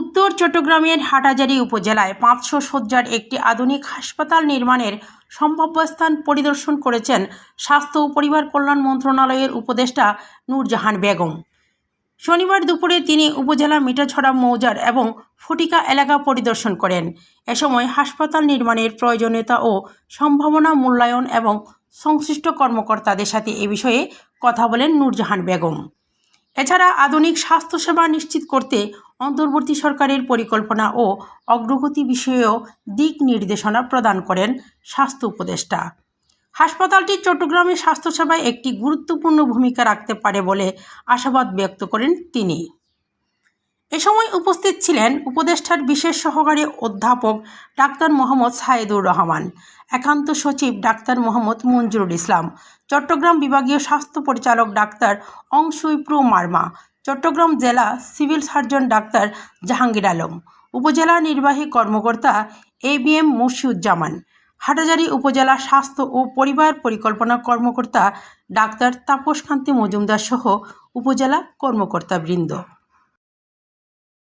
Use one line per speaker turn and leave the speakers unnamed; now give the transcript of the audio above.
উত্তর চট্টগ্রামের হাটাজারি উপজেলায় পাঁচশো শয্যার একটি আধুনিক হাসপাতাল নির্মাণের সম্ভাব্য স্থান পরিদর্শন করেছেন স্বাস্থ্য ও পরিবার কল্যাণ মন্ত্রণালয়ের উপদেষ্টা নূরজাহান বেগম। শনিবার দুপুরে তিনি উপজেলা মিঠাছড়া মৌজার এবং ফটিকা এলাকা পরিদর্শন করেন। এ সময় হাসপাতাল নির্মাণের প্রয়োজনীয়তা ও সম্ভাবনা মূল্যায়ন এবং সংশ্লিষ্ট কর্মকর্তাদের সাথে এ বিষয়ে কথা বলেন নূরজাহান বেগম। এছাড়া আধুনিক স্বাস্থ্যসেবা নিশ্চিত করতে অন্তর্বর্তী সরকারের পরিকল্পনা ও অগ্রগতি বিষয়েও দিক নির্দেশনা প্রদান করেন স্বাস্থ্য উপদেষ্টা। হাসপাতালটি চট্টগ্রামের স্বাস্থ্যসেবায় একটি গুরুত্বপূর্ণ ভূমিকা রাখতে পারে বলে আশাবাদ ব্যক্ত করেন তিনি। এ সময় উপস্থিত ছিলেন উপদেষ্টার বিশেষ সহকারী অধ্যাপক ডাক্তার মোহাম্মদ সাইদুর রহমান, একান্ত সচিব ডাক্তার মোহাম্মদ মঞ্জুরুল ইসলাম, চট্টগ্রাম বিভাগীয় স্বাস্থ্য পরিচালক ডাক্তার অংশুইপ্রু মার্মা, চট্টগ্রাম জেলা civil surgeon doctor Jahangir Alam, উপজেলা নির্বাহী কর্মকর্তা A B M Murshiuzzaman Hathazari উপজেলা স্বাস্থ্য ও পরিবার পরিকল্পনা কর্মকর্তা ডাক্তার তাপস কান্তি মজুমদার সহ উপজেলা কর্মকর্তাবৃন্দ।